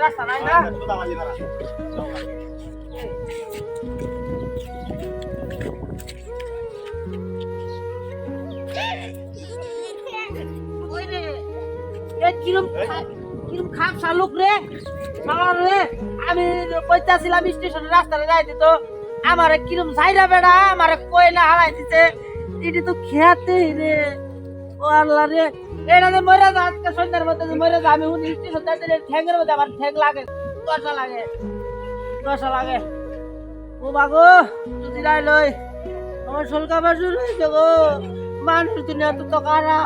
রাস্তা হ্যাঁ নাই না কিরম কিরম খাপ শালুক রে শালা রে আমি স্টেশনের রাস্তায় যাইতে তো আমার কিরম ছাইরা বেড়া, আমার না হারাই দিছে। এটি তো খেয়াতে রে। ও আল্লাহ রে। এটা যে মরে যা আজকে সন্ধ্যার মধ্যে যে মরে যা আমি উনি স্টেশন যাইতে রে ঠ্যাঙ্গের মধ্যে আমার ঠ্যাং লাগে। দশা লাগে। দশা লাগে। ও বাগো, যদি লাই লই আমার সলকা বাসুর হয়েছে গো। মানুষ দুনিয়া তো তো কারা?